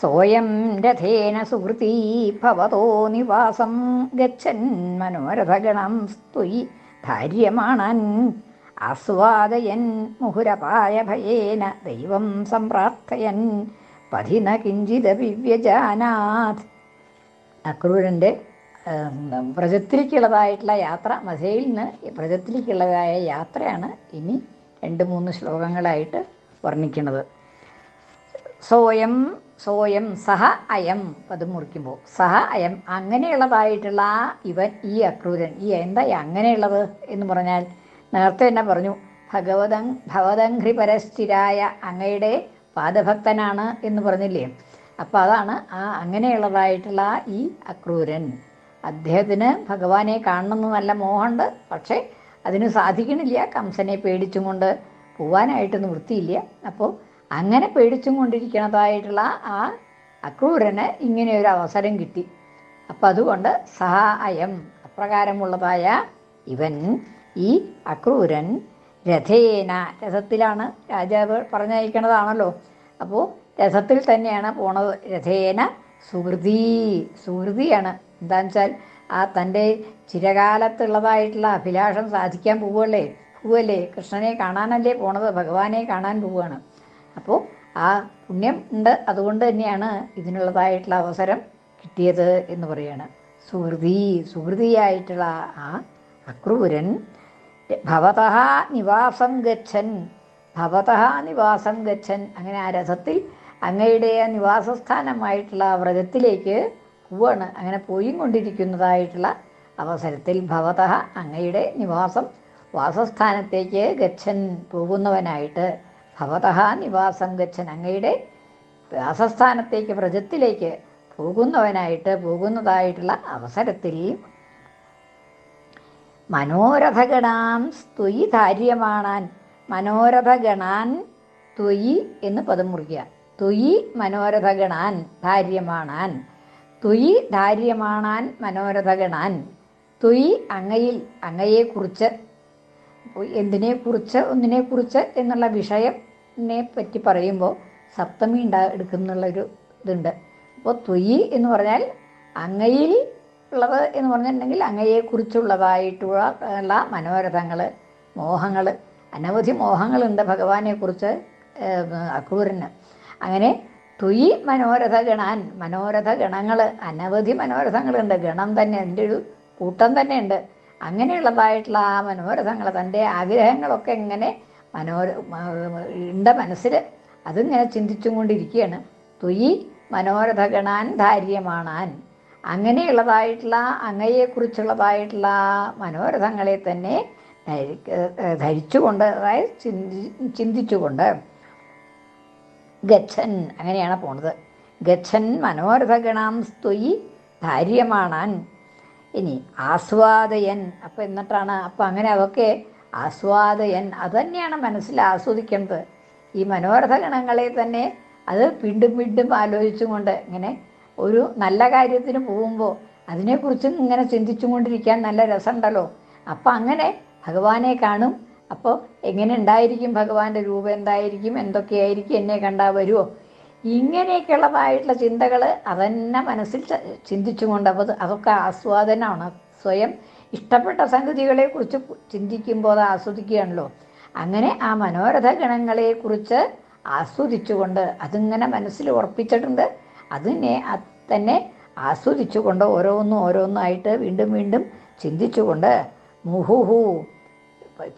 സോയം രഥേന സുഹൃതീ ഭവതോ നിവാസം ഗച്ഛൻ മനോരഥഗണം സ്തുയി ധാര്യമാണൻ. ആസ്വാദയൻ മുഹുരപായ ഭയേന ദൈവം സംപ്രാർത്ഥയൻ. പതിന കിഞ്ചിതപി വ്യജാനാഥ് അക്രൂരന്റെ വ്രജത്തിലേക്കുള്ളതായിട്ടുള്ള യാത്ര മധയിൽ നിന്ന് വ്രജത്തിലേക്കുള്ളതായ യാത്രയാണ് ഇനി രണ്ട് മൂന്ന് ശ്ലോകങ്ങളായിട്ട് വർണിക്കുന്നത്. സോയം സോയം സഹ അയം പദം മുറിക്കുമ്പോൾ സഹ അയം അങ്ങനെയുള്ളതായിട്ടുള്ള ഇവൻ ഈ അക്രൂരൻ ഈ എന്താ അങ്ങനെയുള്ളത് എന്ന് പറഞ്ഞാൽ നേരത്തെ തന്നെ പറഞ്ഞു ഭഗവതം ഭവതംഘ്രി പരസ്ഥിരായ അങ്ങയുടെ പാദഭക്തനാണ് എന്ന് പറഞ്ഞില്ലേ? അപ്പോൾ അതാണ് ആ അങ്ങനെയുള്ളതായിട്ടുള്ള ഈ അക്രൂരൻ. അദ്ദേഹത്തിന് ഭഗവാനെ കാണണമെന്ന് നല്ല മോഹമുണ്ട് പക്ഷേ അതിന് സാധിക്കണില്ല. കംസനെ പേടിച്ചും കൊണ്ട് പോവാനായിട്ട് നിവൃത്തിയില്ല അപ്പോൾ അങ്ങനെ പേടിച്ചും കൊണ്ടിരിക്കുന്നതായിട്ടുള്ള ആ അക്രൂരന് ഇങ്ങനെ ഒരു അവസരം കിട്ടി. അപ്പം അതുകൊണ്ട് സഹായം അപ്രകാരമുള്ളതായ ഇവൻ ഈ അക്രൂരൻ രഥേന രഥത്തിലാണ് രാജാവ് പറഞ്ഞയക്കണതാണല്ലോ. അപ്പോൾ രഥത്തിൽ തന്നെയാണ് പോണത്. രഥേന സുഹൃതി. സുഹൃതിയാണ്. എന്താണെന്ന് വെച്ചാൽ ആ തന്റെ ചിരകാലത്തുള്ളതായിട്ടുള്ള അഭിലാഷം സാധിക്കാൻ പോവുകയല്ലേ? പോവല്ലേ കൃഷ്ണനെ കാണാനല്ലേ പോണത്? ഭഗവാനെ കാണാൻ പോവുകയാണ്. അപ്പോൾ ആ പുണ്യം ഉണ്ട്. അതുകൊണ്ട് തന്നെയാണ് ഇതിനുള്ളതായിട്ടുള്ള അവസരം കിട്ടിയത് എന്ന് പറയാണ് സുഹൃതി സുഹൃതിയായിട്ടുള്ള ആ അക്രൂരൻ ഭവത നിവാസം ഗച്ഛൻ ഭവത നിവാസം ഗച്ഛൻ. അങ്ങനെ ആ രഥത്തിൽ അങ്ങയുടെ നിവാസസ്ഥാനമായിട്ടുള്ള വ്രതത്തിലേക്ക് പോവാണ്. അങ്ങനെ പോയും കൊണ്ടിരിക്കുന്നതായിട്ടുള്ള അവസരത്തിൽ ഭവത അങ്ങയുടെ നിവാസം വാസസ്ഥാനത്തേക്ക് ഗച്ഛൻ പോകുന്നവനായിട്ട് ഭവത നിവാസം ഗച്ഛൻ അങ്ങയുടെ വാസസ്ഥാനത്തേക്ക് വ്രജത്തിലേക്ക് പോകുന്നവനായിട്ട് പോകുന്നതായിട്ടുള്ള അവസരത്തിൽ മനോരഥഗണാം സ്തുയി ധാര്യമാണാൻ മനോരഥഗണാൻ തുയി എന്ന് പദം മുറിക്കുക. ത്വയി മനോരഥഗണാൻ ധാര്യമാണാൻ തുയി ധാര്യമാണാൻ മനോരഥഗണാൻ. തുയി അങ്ങയിൽ അങ്ങയെക്കുറിച്ച് എന്തിനെക്കുറിച്ച് ഒന്നിനെക്കുറിച്ച് എന്നുള്ള വിഷയത്തിനെ പറ്റി പറയുമ്പോൾ സപ്തമി ഉണ്ടാ എടുക്കുന്നുള്ളൊരു ഇതുണ്ട്. അപ്പോൾ തൊയ്യി എന്ന് പറഞ്ഞാൽ അങ്ങയിൽ ഉള്ളത് എന്ന് പറഞ്ഞിട്ടുണ്ടെങ്കിൽ അങ്ങയെക്കുറിച്ചുള്ളതായിട്ടുള്ള മനോരഥങ്ങൾ മോഹങ്ങൾ അനവധി മോഹങ്ങളുണ്ട് ഭഗവാനെക്കുറിച്ച് അക്രൂരന്. അങ്ങനെ തുയി മനോരഥ ഗണാൻ മനോരഥ ഗണങ്ങൾ അനവധി മനോരഥങ്ങളുണ്ട്. ഗണം തന്നെ എന്റെ ഒരു കൂട്ടം തന്നെ ഉണ്ട് അങ്ങനെയുള്ളതായിട്ടുള്ള ആ മനോരഥങ്ങൾ തന്റെ ആഗ്രഹങ്ങളൊക്കെ എങ്ങനെ മനോര ഉണ്ട മനസ്സിൽ അതിങ്ങനെ ചിന്തിച്ചും കൊണ്ടിരിക്കുകയാണ് തുയി മനോരഥ ഗണാൻ ധാര്യമാണാൻ. അങ്ങനെയുള്ളതായിട്ടുള്ള അങ്ങയെക്കുറിച്ചുള്ളതായിട്ടുള്ള മനോരഥങ്ങളെ തന്നെ ധരിച്ചുകൊണ്ട് അതായത് ചിന്തി ചിന്തിച്ചുകൊണ്ട് ഗച്ഛൻ അങ്ങനെയാണ് പോണത്. ഗച്ഛൻ മനോരഥഗണാം സ്തുയി ധാര്യമാണാൻ. ഇനി ആസ്വാദയൻ. അപ്പം എന്നിട്ടാണ് അപ്പം അങ്ങനെ അതൊക്കെ ആസ്വാദയൻ. അത് തന്നെയാണ് മനസ്സിൽ ആസ്വദിക്കേണ്ടത്. ഈ മനോരഥഗണങ്ങളെ തന്നെ അത് വീണ്ടും വീണ്ടും ആലോചിച്ചും കൊണ്ട് ഇങ്ങനെ ഒരു നല്ല കാര്യത്തിന് പോകുമ്പോൾ അതിനെക്കുറിച്ച് ഇങ്ങനെ ചിന്തിച്ചും കൊണ്ടിരിക്കാൻ നല്ല രസമുണ്ടല്ലോ. അപ്പം അങ്ങനെ ഭഗവാനെ കാണും. അപ്പോൾ എങ്ങനെ ഉണ്ടായിരിക്കും ഭഗവാന്റെ രൂപം? എന്തായിരിക്കും? എന്തൊക്കെയായിരിക്കും? എന്നെ കണ്ടാൽ വരുമോ ഇങ്ങനെയൊക്കെയുള്ളതായിട്ടുള്ള ചിന്തകൾ അതന്നെ മനസ്സിൽ ചിന്തിച്ചുകൊണ്ട് അപ്പോൾ അതൊക്കെ ആസ്വാദനമാണ്. സ്വയം ഇഷ്ടപ്പെട്ട സംഗതികളെക്കുറിച്ച് ചിന്തിക്കുമ്പോൾ അത് ആസ്വദിക്കുകയാണല്ലോ. അങ്ങനെ ആ മനോരഥ ഗണങ്ങളെക്കുറിച്ച് ആസ്വദിച്ചുകൊണ്ട് അതിങ്ങനെ മനസ്സിൽ ഉറപ്പിച്ചിട്ടുണ്ട്. അതിനെ തന്നെ ആസ്വദിച്ചുകൊണ്ട് ഓരോന്നും ഓരോന്നായിട്ട് വീണ്ടും വീണ്ടും ചിന്തിച്ചുകൊണ്ട് മുഹുഹു.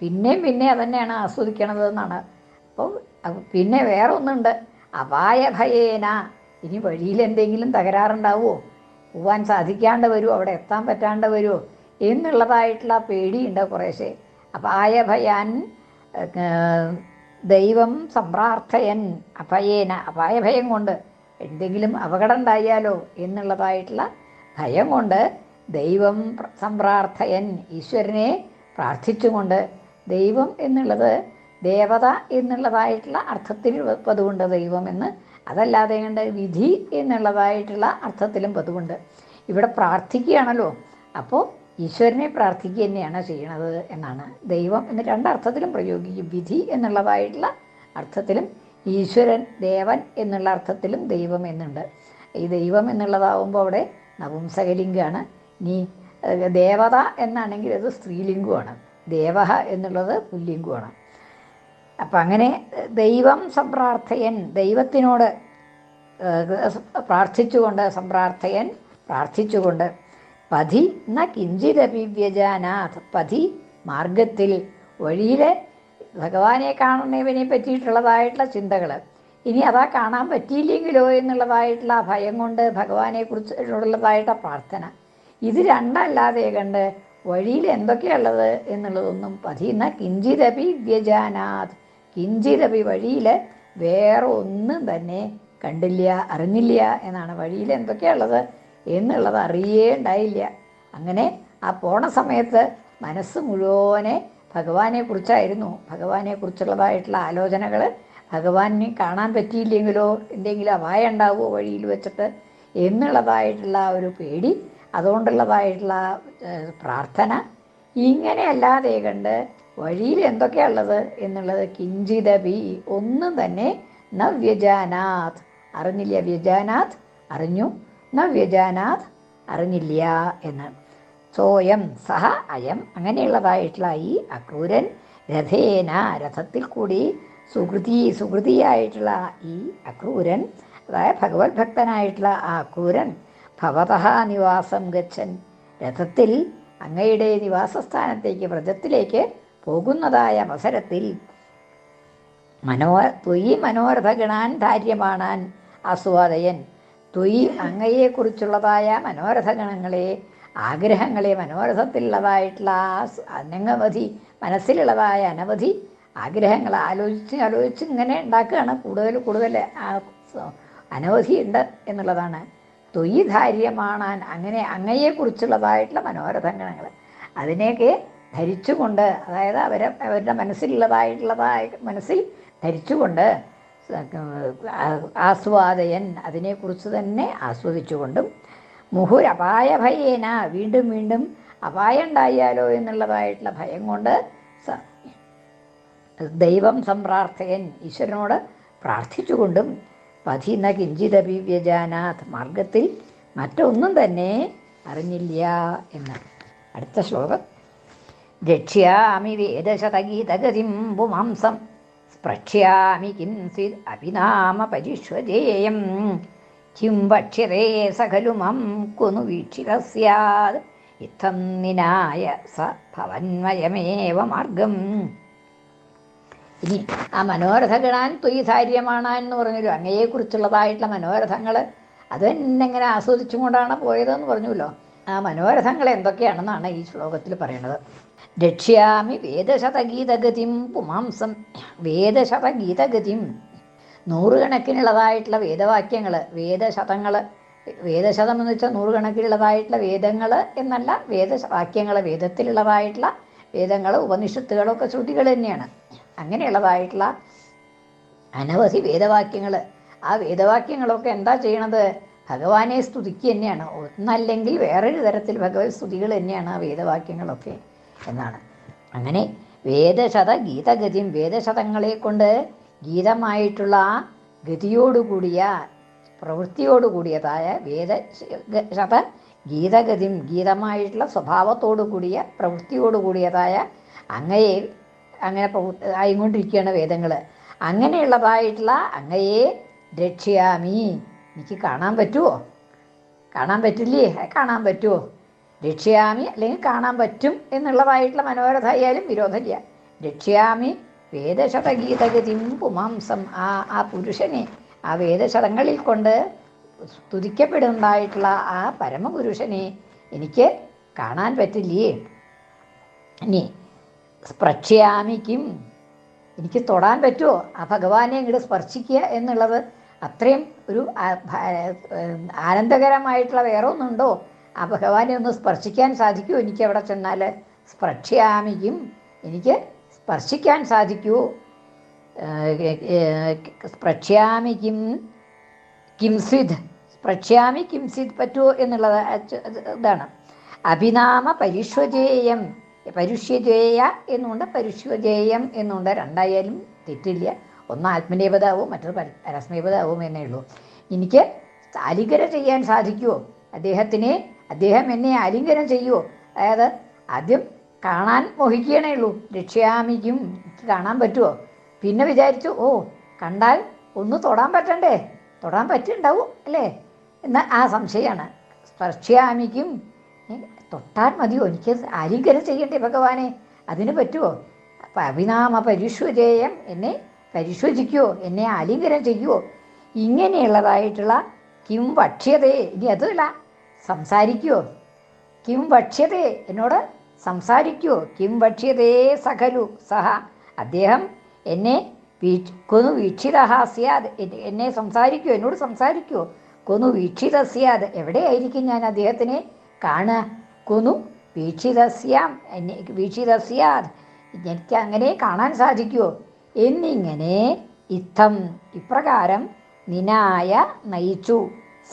പിന്നെയും പിന്നെ അതന്നെയാണ് ആസ്വദിക്കണത് എന്നാണ് അപ്പോൾ പിന്നെ വേറെ ഒന്നുണ്ട് അപായ ഭയേന ഇനി വഴിയിൽ എന്തെങ്കിലും തകരാറുണ്ടാവുമോ പോവാൻ സാധിക്കാണ്ട് വരുമോ അവിടെ എത്താൻ പറ്റാണ്ട് വരുമോ എന്നുള്ളതായിട്ടുള്ള പേടിയുണ്ട് കുറേശ്ശെ. അപായ ഭയാൻ ദൈവം സമ്പ്രാർത്ഥയൻ അഭയേന അപായഭയം കൊണ്ട് എന്തെങ്കിലും അപകടം ഉണ്ടായാലോ എന്നുള്ളതായിട്ടുള്ള ഭയം കൊണ്ട് ദൈവം സമ്പ്രാർത്ഥയൻ ഈശ്വരനെ പ്രാർത്ഥിച്ചുകൊണ്ട് ദൈവം എന്നുള്ളത് ദേവത എന്നുള്ളതായിട്ടുള്ള അർത്ഥത്തിൽ പതുവുണ്ട് ദൈവം എന്ന്. അതല്ലാതെ കണ്ട് വിധി എന്നുള്ളതായിട്ടുള്ള അർത്ഥത്തിലും പതുവുണ്ട് ഇവിടെ പ്രാർത്ഥിക്കുകയാണല്ലോ. അപ്പോൾ ഈശ്വരനെ പ്രാർത്ഥിക്കുക തന്നെയാണ് ചെയ്യണത് എന്നാണ്. ദൈവം എന്ന് രണ്ടർത്ഥത്തിലും പ്രയോഗിക്കും. വിധി എന്നുള്ളതായിട്ടുള്ള അർത്ഥത്തിലും ഈശ്വരൻ ദേവൻ എന്നുള്ള അർത്ഥത്തിലും ദൈവം എന്നുണ്ട്. ഈ ദൈവം എന്നുള്ളതാവുമ്പോൾ അവിടെ നപുംസകലിംഗമാണ് നീ ദേവത എന്നാണെങ്കിൽ അത് സ്ത്രീലിംഗമാണ് ദേവഹ എന്നുള്ളത് പുല്ലിംഗമാണ് അപ്പം അങ്ങനെ ദൈവം സംപ്രാർത്ഥയൻ ദൈവത്തിനോട് പ്രാർത്ഥിച്ചുകൊണ്ട് സംപ്രാർത്ഥയൻ പ്രാർത്ഥിച്ചുകൊണ്ട് പതി ന കിഞ്ചിതപി വ്യജാനാഥ് പതി മാർഗത്തിൽ വഴിയിൽ ഭഗവാനെ കാണുന്നവനെ പറ്റിയിട്ടുള്ളതായിട്ടുള്ള ചിന്തകൾ ഇനി അതാ കാണാൻ പറ്റിയില്ലെങ്കിലോ എന്നുള്ളതായിട്ടുള്ള ഭയം കൊണ്ട് ഭഗവാനെ കുറിച്ചുള്ളതായിട്ടുള്ള പ്രാർത്ഥന. ഇത് രണ്ടല്ലാതെ കണ്ട് വഴിയിൽ എന്തൊക്കെയുള്ളത് എന്നുള്ളതൊന്നും പതിയുന്ന കിഞ്ചിതപി വ്യജാനാഥ് കിഞ്ചിതപി വഴിയിൽ വേറെ ഒന്നും തന്നെ കണ്ടില്ല അറിഞ്ഞില്ല എന്നാണ് വഴിയിൽ എന്തൊക്കെയുള്ളത് എന്നുള്ളത് അറിയേ ഉണ്ടായില്ല അങ്ങനെ ആ പോണ സമയത്ത് മനസ്സ് മുഴുവനെ ഭഗവാനെ കുറിച്ചായിരുന്നു. ഭഗവാനെ കുറിച്ചുള്ളതായിട്ടുള്ള ആലോചനകൾ ഭഗവാനെ കാണാൻ പറ്റിയില്ലെങ്കിലോ എന്തെങ്കിലും അപായം ഉണ്ടാവുമോ വഴിയിൽ വെച്ചിട്ട് എന്നുള്ളതായിട്ടുള്ള ഒരു പേടി അതുകൊണ്ടുള്ളതായിട്ടുള്ള പ്രാർത്ഥന ഇങ്ങനെയല്ലാതെ കണ്ട് വഴിയിൽ എന്തൊക്കെയുള്ളത് എന്നുള്ളത് കിഞ്ചിതബി ഒന്നും തന്നെ ന വ്യജാനാഥ് അറിഞ്ഞില്ല വ്യജാനാഥ്? അറിഞ്ഞു. ന വ്യജാനാഥ് അറിഞ്ഞില്ല എന്ന്. സോയം സഹ അയം. അങ്ങനെയുള്ളതായിട്ടുള്ള ഈ അക്രൂരൻ രഥേന രഥത്തിൽ കൂടി സുഹൃതി സുഹൃതിയായിട്ടുള്ള ഈ അക്രൂരൻ അതായത് ഭഗവത് ഭക്തനായിട്ടുള്ള ആ അക്രൂരൻ ഭവതഹ നിവാസം ഗച്ഛൻ രഥത്തിൽ അങ്ങയുടെ നിവാസസ്ഥാനത്തേക്ക് വ്രജത്തിലേക്ക് പോകുന്നതായ അവസരത്തിൽ മനോ ത്വയി മനോരഥഗണാൻ ധാര്യമാണാൻ ആസ്വാദയൻ. തുയി അങ്ങയെക്കുറിച്ചുള്ളതായ മനോരഥഗണങ്ങളെ ആഗ്രഹങ്ങളെ മനോരഥത്തിലുള്ളതായിട്ടുള്ള അനവധി മനസ്സിലുള്ളതായ അനവധി ആഗ്രഹങ്ങൾ ആലോചിച്ച് ആലോചിച്ച് ഇങ്ങനെ ഉണ്ടാക്കുകയാണ്. കൂടുതൽ കൂടുതൽ അനവധി ഉണ്ട് എന്നുള്ളതാണ്. തുയി ധാര്യമാണാൻ അങ്ങനെ അങ്ങയെക്കുറിച്ചുള്ളതായിട്ടുള്ള മനോരഥങ്ങൾ അതിനെയൊക്കെ ധരിച്ചുകൊണ്ട് അതായത് അവരെ അവരുടെ മനസ്സിലുള്ളതായിട്ടുള്ളതായ മനസ്സിൽ ധരിച്ചുകൊണ്ട് ആസ്വാദയൻ അതിനെക്കുറിച്ച് തന്നെ ആസ്വദിച്ചുകൊണ്ടും മുഹുരപായഭയേന വീണ്ടും വീണ്ടും അപായം ഉണ്ടായാലോ എന്നുള്ളതായിട്ടുള്ള ഭയം കൊണ്ട് ദൈവം സംപ്രാർത്ഥയൻ ഈശ്വരനോട് പ്രാർത്ഥിച്ചുകൊണ്ടും പതിന കിഞ്ചിതപി വ്യജാനാഥ് മാർഗത്തിൽ മറ്റൊന്നും തന്നെ അറിഞ്ഞില്ല എന്ന് അടുത്ത ശ്ലോകം. രക്ഷ്യാമി വേദശതഗീതഗതിം പുമാംസം സ്പൃക്ഷ്യാമി കിംസിത് അഭിനാമ പരിഷ്വജേയം കിം ഭക്ഷ്യതേ സഖലു മം കുനു വീക്ഷിത സ്യാത് ഇത്തം നിനായ സ ഭവന്മയമേവ മാർഗം. ഇനി ആ മനോരഥഗണാൻ ത്വയിധാര്യമാണാൻ എന്ന് പറഞ്ഞല്ലോ അങ്ങയെക്കുറിച്ചുള്ളതായിട്ടുള്ള മനോരഥങ്ങൾ അത് തന്നെ ഇങ്ങനെ ആസ്വദിച്ചും കൊണ്ടാണ് പോയതെന്ന് പറഞ്ഞല്ലോ ആ മനോരഥങ്ങൾ എന്തൊക്കെയാണെന്നാണ് ഈ ശ്ലോകത്തിൽ പറയുന്നത് രക്ഷ്യാമി വേദശതഗീതഗതിം പുമാംസം. വേദശതഗീതഗതിം. നൂറുകണക്കിനുള്ളതായിട്ടുള്ള വേദവാക്യങ്ങൾ വേദശതങ്ങൾ വേദശതം എന്ന് വെച്ചാൽ നൂറുകണക്കിനുള്ളതായിട്ടുള്ള വേദങ്ങൾ എന്നല്ല വേദവാക്യങ്ങൾ വേദത്തിലുള്ളതായിട്ടുള്ള വേദങ്ങൾ ഉപനിഷത്തുകളൊക്കെ ശ്രുതികൾ തന്നെയാണ്. അങ്ങനെയുള്ളതായിട്ടുള്ള അനവധി വേദവാക്യങ്ങൾ ആ വേദവാക്യങ്ങളൊക്കെ എന്താ ചെയ്യണത്? ഭഗവാനെ സ്തുതിക്കുക തന്നെയാണ്. ഒന്നല്ലെങ്കിൽ വേറൊരു തരത്തിൽ ഭഗവത് സ്തുതികൾ തന്നെയാണ് ആ വേദവാക്യങ്ങളൊക്കെ എന്നാണ്. അങ്ങനെ വേദശത ഗീതഗതിയും വേദശതങ്ങളെ കൊണ്ട് ഗീതമായിട്ടുള്ള ഗതിയോടുകൂടിയ പ്രവൃത്തിയോടുകൂടിയതായ വേദ ശത ഗീതഗതിയും ഗീതമായിട്ടുള്ള സ്വഭാവത്തോടു കൂടിയ പ്രവൃത്തിയോടുകൂടിയതായ അങ്ങയെ അങ്ങനെ ആയിക്കൊണ്ടിരിക്കുകയാണ് വേദങ്ങൾ അങ്ങനെയുള്ളതായിട്ടുള്ള അങ്ങയെ രക്ഷ്യാമി. എനിക്ക് കാണാൻ പറ്റുമോ കാണാൻ പറ്റില്ലേ? കാണാൻ പറ്റുമോ രക്ഷയാമി അല്ലെങ്കിൽ കാണാൻ പറ്റും എന്നുള്ളതായിട്ടുള്ള മനോരഥ ആയാലും വിരോധമില്ല. രക്ഷയാമി വേദശതഗീതഗതിം പുമാംസം ആ ആ പുരുഷനെ ആ വേദശതങ്ങളിൽ കൊണ്ട് സ്തുതിക്കപ്പെടുന്നതായിട്ടുള്ള ആ പരമപുരുഷനെ എനിക്ക് കാണാൻ പറ്റില്ലേ? ഇനി സ്പർശ്യാമിക്കും എനിക്ക് തൊടാൻ പറ്റുമോ ആ ഭഗവാനെ ഇങ്ങോട്ട് സ്പർശിക്കുക എന്നുള്ളത് അത്രയും ഒരു ആനന്ദകരമായിട്ടുള്ള വേറെ ഒന്നുണ്ടോ ആ ഭഗവാനെ ഒന്ന് സ്പർശിക്കാൻ സാധിക്കുമോ എനിക്ക് അവിടെ ചെന്നാൽ സ്പർശിയാമിക്കും. എനിക്ക് സ്പർശിക്കാൻ സാധിക്കൂ കിം കിംസിദ് സ്പ്രക്ഷ്യാമി കിംസിദ് പറ്റുമോ എന്നുള്ളത് ഇതാണ്. അഭിനാമ പരിഷ്വജേയം പരുഷ്യജേയ എന്നുണ്ട് പരുഷ്വജേയം എന്നുണ്ട്. രണ്ടായാലും തെറ്റില്ല. ഒന്ന് ആത്മനേപതാവും മറ്റൊരു പര- പരസ്മേപതാവും എന്നേ ഉള്ളൂ. എനിക്ക് ആലിംഗനം ചെയ്യാൻ സാധിക്കുമോ അദ്ദേഹത്തിനെ അദ്ദേഹം എന്നെ ആലിംഗനം ചെയ്യുമോ അതായത് ആദ്യം കാണാൻ മോഹിക്കണേ ഉള്ളൂ. ലക്ഷ്യാമിക്കും എനിക്ക് കാണാൻ പറ്റുമോ പിന്നെ വിചാരിച്ചു ഓ കണ്ടാൽ ഒന്ന് തൊടാൻ പറ്റണ്ടേ? തൊടാൻ പറ്റുണ്ടാവും അല്ലേ? എന്ന ആ സംശയമാണ്. സ്പർശയാമിക്കും തൊട്ടാൽ മതിയോ? എനിക്ക് ആലിംഗനം ചെയ്യണ്ടേ ഭഗവാനെ? അതിന് പറ്റുമോ അപ്പം അഭിനാമ പരിഷ്വജേയം എന്നെ പരിശോധിക്കുമോ എന്നെ ആലിംഗനം ചെയ്യുവോ ഇങ്ങനെയുള്ളതായിട്ടുള്ള കിം ഭക്ഷ്യതയെ ഇനി അതല്ല സംസാരിക്കുവോ കിം ഭക്ഷ്യതയെ എന്നോട് സംസാരിക്കുവോ കിം ഭക്ഷ്യതേ സഖലു സഹ. അദ്ദേഹം എന്നെ കൊന്നു വീക്ഷിത സ്യാദ്. എന്നെ- സംസാരിക്കൂ എന്നോട് സംസാരിക്കുവോ കൊന്നു വീക്ഷിത സ്യാദ്. എവിടെയായിരിക്കും ഞാൻ അദ്ദേഹത്തിനെ കാണുക? കൊന്നു വീക്ഷിതസ്യാം എന്നെ വീക്ഷിതസ്യാദ് എനിക്ക് അങ്ങനെ കാണാൻ സാധിക്കുമോ എന്നിങ്ങനെ ഇത്തം ഇപ്രകാരം നിനായ നയിച്ചു.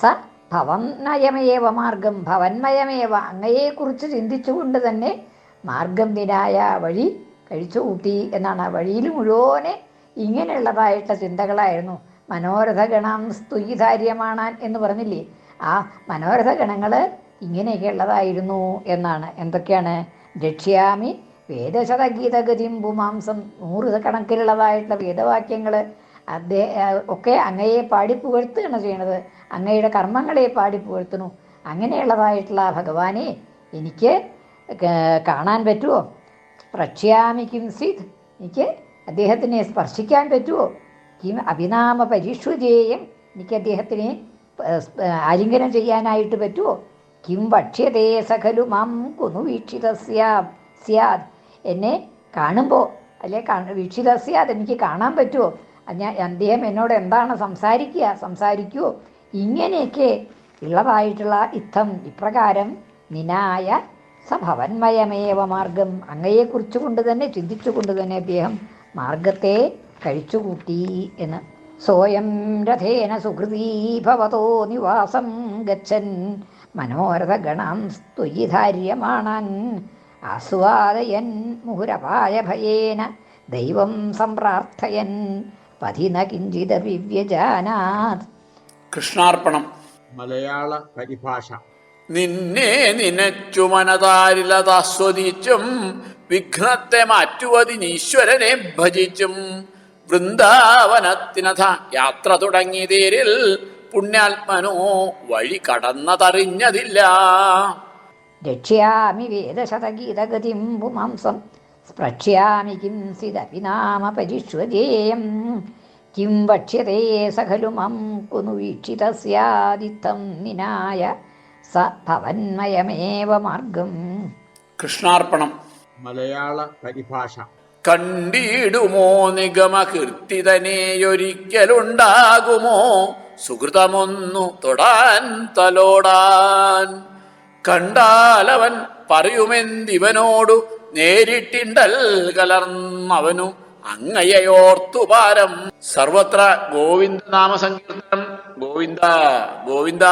സ ഭവന്നയമേവ മാർഗം ഭവന്മയമേവ അങ്ങയെക്കുറിച്ച് ചിന്തിച്ചുകൊണ്ട് തന്നെ മാർഗം നിനായ വഴി കഴിച്ചു കൂട്ടി എന്നാണ് വഴിയിൽ മുഴുവനെ ഇങ്ങനെയുള്ളതായിട്ടുള്ള ചിന്തകളായിരുന്നു. മനോരഥ ഗണം സ്തുയിധാര്യമാണാൻ എന്ന് പറഞ്ഞില്ലേ? ആ മനോരഥ ഗണങ്ങൾ ഇങ്ങനെയൊക്കെ ഉള്ളതായിരുന്നു എന്നാണ്. എന്തൊക്കെയാണ്? രക്ഷ്യാമി വേദശതഗീതഗതിം ഭൂമാംസം നൂറ് കണക്കിലുള്ളതായിട്ടുള്ള വേദവാക്യങ്ങൾ അദ്ദേഹം ഒക്കെ അങ്ങയെ പാടി പുകഴ്ത്തുകയാണ് ചെയ്യണത്. അങ്ങയുടെ കർമ്മങ്ങളെ പാടി പുകഴ്ത്തുന്നു. അങ്ങനെയുള്ളതായിട്ടുള്ള ഭഗവാനെ എനിക്ക് കാണാൻ പറ്റുമോ പ്രക്ഷ്യാമി കിം സിദ് എനിക്ക് അദ്ദേഹത്തിനെ സ്പർശിക്കാൻ പറ്റുമോ കിം അഭിനാമ പരിഷ്വജേയം എനിക്ക് അദ്ദേഹത്തിനെ ആലിംഗനം ചെയ്യാനായിട്ട് പറ്റുമോ കിം ഭക്ഷ്യതേ സഖലു മാം കുന്നു വീക്ഷിത സ്യാദ് എന്നെ കാണുമ്പോൾ അല്ലെ വീക്ഷിതസ്യ അതെനിക്ക് കാണാൻ പറ്റുമോ ഞാൻ അദ്ദേഹം എന്നോട് എന്താണ് സംസാരിക്കുക? സംസാരിക്കുമോ ഇങ്ങനെയൊക്കെ ഉള്ളതായിട്ടുള്ള ഇത്തം ഇപ്രകാരം നിനായ സഭവന്മയമേവ മാർഗം. അങ്ങയെക്കുറിച്ച് കൊണ്ട് തന്നെ ചിന്തിച്ചുകൊണ്ട് തന്നെ അദ്ദേഹം മാർഗത്തെ കഴിച്ചുകൂട്ടി എന്ന്. സോയം രഥേന സുഹൃതീ ഭവതോ നിവാസം ഗച്ഛൻ. മനോരഥഗണം സ്തുയിധാര്യമാണൻ ആസ്വാദയൻ മുഹുരപായ ഭയേന ദൈവം സംപ്രാർത്ഥയൻ പതിന കിഞ്ചിത വ്യജാനാത് കൃഷ്ണാർപ്പണം. മലയാള പരിഭാഷ. നിന്നെ നിനച്ചു മനതാരിലതാസ്വദിച്ചും വിഘ്നത്തെ മാറ്റുവതിനീശ്വരനെ ഭജിച്ചും. വൃന്ദാവനത്തിനഥ യാത്ര തുടങ്ങി തേരിൽ പുണ്യാത്മനോ വഴി കടന്നതറിഞ്ഞതില്ല. രക്ഷ്യാമി വേദശതഗീതഗതിം പുമാംസം. സ്പ്രക്ഷ്യാമി കിം സിതപി നാമ പരിഷ്വജേയം കിം വക്ഷ്യതേ സഖലു മം കുനു വീക്ഷിതസ്യാദിത്തം നിനായ സ ഭവന്മയമേവ മാർഗം. കൃഷ്ണാർപ്പണം. മലയാള പരിഭാഷ. കണ്ടിടുമോ നിഗമകീർത്തിതനെയൊരിക്കലുണ്ടാകുമോ? സുഹൃതമൊന്നു തൊടാൻ തലോടാൻ. കണ്ടാലവൻ പറയുമെന്തിവനോടു നേരിട്ടിണ്ടൽ കലർന്നവനു അങ്ങയോർത്തുപാരം സർവത്ര ഗോവിന്ദ നാമസങ്കീർത്തനം ഗോവിന്ദ ഗോവിന്ദ.